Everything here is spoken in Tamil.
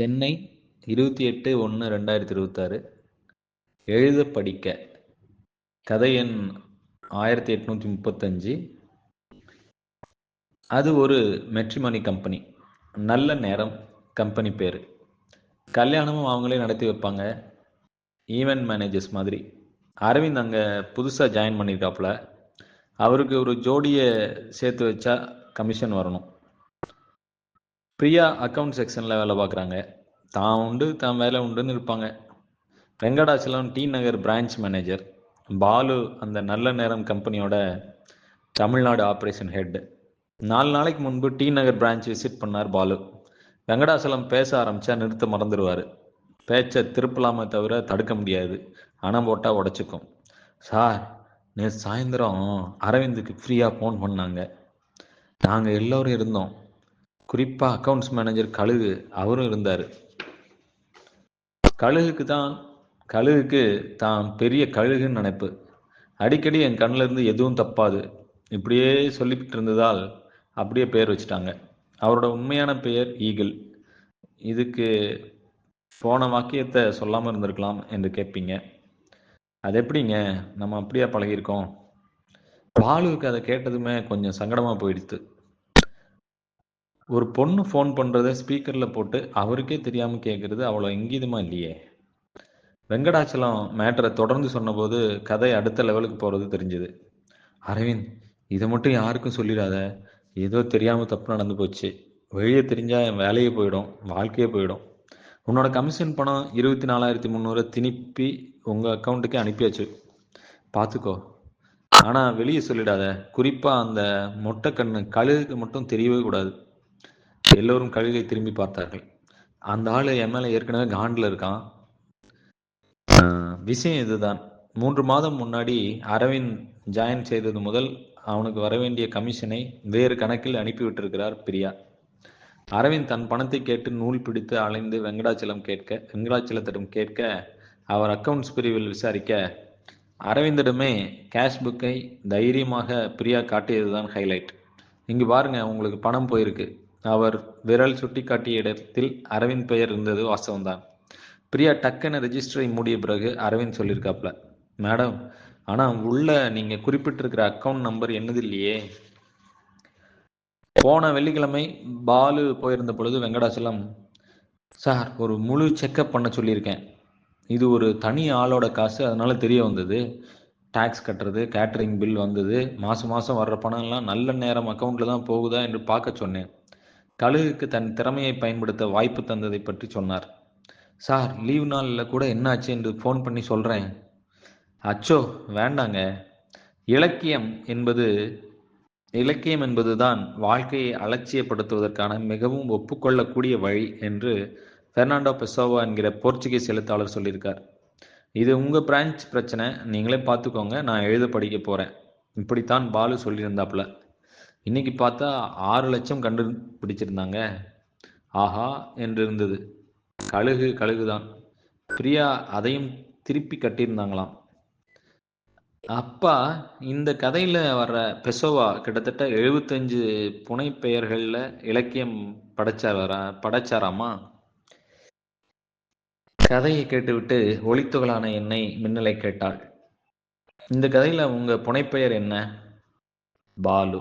சென்னை இருபத்தி எட்டு ஒன்று ரெண்டாயிரத்தி இருபத்தாறு. எழுத படிக்க. கதை எண் ஆயிரத்தி எட்நூற்றி முப்பத்தஞ்சு. அது ஒரு மெட்ரிமணி கம்பெனி நல்ல நேரம் கம்பெனி பேர். கல்யாணமும் அவங்களே நடத்தி வைப்பாங்க. ஈவெண்ட் மேனேஜர்ஸ் மாதிரி. அரவிந்த் அங்கே புதுசாக ஜாயின் பண்ணியிருக்காப்புல அவருக்கு ஒரு ஜோடியை சேர்த்து வச்சா கமிஷன் வரணும். பிரியா அக்கவுண்ட் செக்ஷனில் வேலை பார்க்குறாங்க. தான் உண்டு தான் வேலை உண்டுன்னு இருப்பாங்க. Venkatachalam T Nagar branch manager Balu அந்த நல்ல நேரம் கம்பெனியோட தமிழ்நாடு ஆப்ரேஷன் ஹெட் நாலு நாளைக்கு முன்பு டி நகர் பிரான்ச் விசிட் பண்ணார் பாலு. வெங்கடாசலம் பேச ஆரம்பித்தா நிறுத்த மறந்துடுவார். பேச்சை திருப்பலாமே தவிர தடுக்க முடியாது. அணம் போட்டால் உடச்சிக்கும். சார் நேற்று சாயந்தரம் அரவிந்துக்கு ஃப்ரீயாக ஃபோன் பண்ணாங்க. நாங்கள் எல்லோரும் இருந்தோம். குறிப்பாக அக்கவுண்ட்ஸ் மேனேஜர் கழுகு அவரும் இருந்தார். கழுகுக்கு தான் கழுகுக்கு தான் பெரிய கழுகுன்னு நினைப்பு. அடிக்கடி என் கண்ணில் இருந்து எதுவும் தப்பாது. இப்படியே சொல்லிக்கிட்டு இருந்ததால் அப்படியே பெயர் வச்சுட்டாங்க. அவரோட உண்மையான பெயர் ஈகிள். இதுக்கு போன வாக்கியத்தை சொல்லாமல் இருந்திருக்கலாம் என்று கேட்பீங்க. அது எப்படிங்க? நம்ம அப்படியே பழகியிருக்கோம்? பாலுவுக்கு அதை கேட்டதுமே கொஞ்சம் சங்கடமாக போயிடுத்து. ஒரு பொண்ணு ஃபோன் பண்ணுறத ஸ்பீக்கரில் போட்டு அவருக்கே தெரியாமல் கேட்குறது அவ்வளோ இங்கீதமாக இல்லையே. வெங்கடாச்சலம் மேட்டரை தொடர்ந்து சொன்னபோது கதை அடுத்த லெவலுக்கு போகிறது தெரிஞ்சுது. அரவிந்த் இதை மட்டும் யாருக்கும் சொல்லிடாத. ஏதோ தெரியாமல் தப்பு நடந்து போச்சு. வெளியே தெரிஞ்சால் என் வேலையே போயிடும் வாழ்க்கையே போயிடும். உன்னோட கமிஷன் பணம் இருபத்தி நாலாயிரத்தி முந்நூறு திருப்பி உங்கள் அக்கௌண்ட்டுக்கே அனுப்பியாச்சு. பார்த்துக்கோ ஆனால் வெளியே சொல்லிடாத. குறிப்பாக அந்த மொட்டை கண்ணு கழுகுக்கு மட்டும் தெரியவே கூடாது. எல்லோரும் கழுகை திரும்பி பார்த்தார்கள். அந்த ஆள் என் மேலே ஏற்கனவே காண்டில் இருக்கான். விஷயம் இதுதான். மூன்று மாதம் முன்னாடி அரவிந்த் ஜாயின் செய்தது முதல் அவனுக்கு வர வேண்டிய கமிஷனை வேறு கணக்கில் அனுப்பிவிட்டிருக்கிறார் பிரியா. அரவிந்த் தன் பணத்தை கேட்டு நூல் பிடித்து அலைந்து வெங்கடாச்சலம் கேட்க வெங்கடாச்சலத்திடம் கேட்க அவர் அக்கவுண்ட்ஸ் பிரிவில் விசாரிக்க அரவிந்திடமே கேஷ் புக்கை தைரியமாக பிரியா காட்டியதுதான் ஹைலைட் இங்கு பாருங்க உங்களுக்கு பணம் போயிருக்கு. அவர் விரல் சுட்டிக்காட்டிய இடத்தில் அரவிந்த் பெயர் இருந்தது வாஸ்தவம்தான். பிரியா டக்குன்னு ரெஜிஸ்டரை மூடிய பிறகு அரவிந்த் சொல்லியிருக்காப்ல மேடம் ஆனால் உள்ள நீங்கள் குறிப்பிட்டிருக்கிற அக்கௌண்ட் நம்பர் என்னது இல்லையே? போன வெள்ளிக்கிழமை பாலு போயிருந்த பொழுது வெங்கடாச்சலம் சார் ஒரு முழு செக்கப் பண்ண சொல்லியிருக்கேன். இது ஒரு தனி ஆளோட காசு அதனால தெரிய வந்தது. டேக்ஸ் கட்டுறது கேட்டரிங் பில் வந்தது. மாதம் மாதம் வர்ற பணம்லாம் நல்ல நேரம் அக்கௌண்ட்டில் தான் போகுதா? என்று பார்க்க சொன்னேன். கழுகுக்கு தன் திறமையை பயன்படுத்த வாய்ப்பு தந்ததை பற்றி சொன்னார். சார் லீவ் நாளில் கூட என்னாச்சு என்று ஃபோன் பண்ணி சொல்கிறேன் அச்சோ வேண்டாங்க. இலக்கியம் என்பது இலக்கியம் என்பதுதான் வாழ்க்கையை அலட்சியப்படுத்துவதற்கான மிகவும் ஒப்புக்கொள்ளக்கூடிய வழி என்று பெர்னாண்டோ பெசோவா என்கிற போர்ச்சுகீஸ் எழுத்தாளர் சொல்லியிருக்கார். இது உங்கள் பிரான்ச் பிரச்சனை. நீங்களே பார்த்துக்கோங்க. நான் எழுத படிக்க போகிறேன் இப்படித்தான் பாலு சொல்லியிருந்தாப்புல. இன்னைக்கு பார்த்தா ஆறு லட்சம் கண்டுபிடிச்சிருந்தாங்க. ஆஹா என்று இருந்தது கழுகு கழுகுதான். பிரியா அதையும் திருப்பி கட்டியிருந்தாங்களாம். அப்பா இந்த கதையில வர்ற பெசோவா கிட்டத்தட்ட எழுபத்தஞ்சு புனை பெயர்கள்ல இலக்கியம் படைச்சாரா படைச்சாராமா? கதையை கேட்டுவிட்டு ஒளித்துகளான என்னை மின்னலை கேட்டாள். இந்த கதையில உங்க புனைப்பெயர் என்ன? பாலு.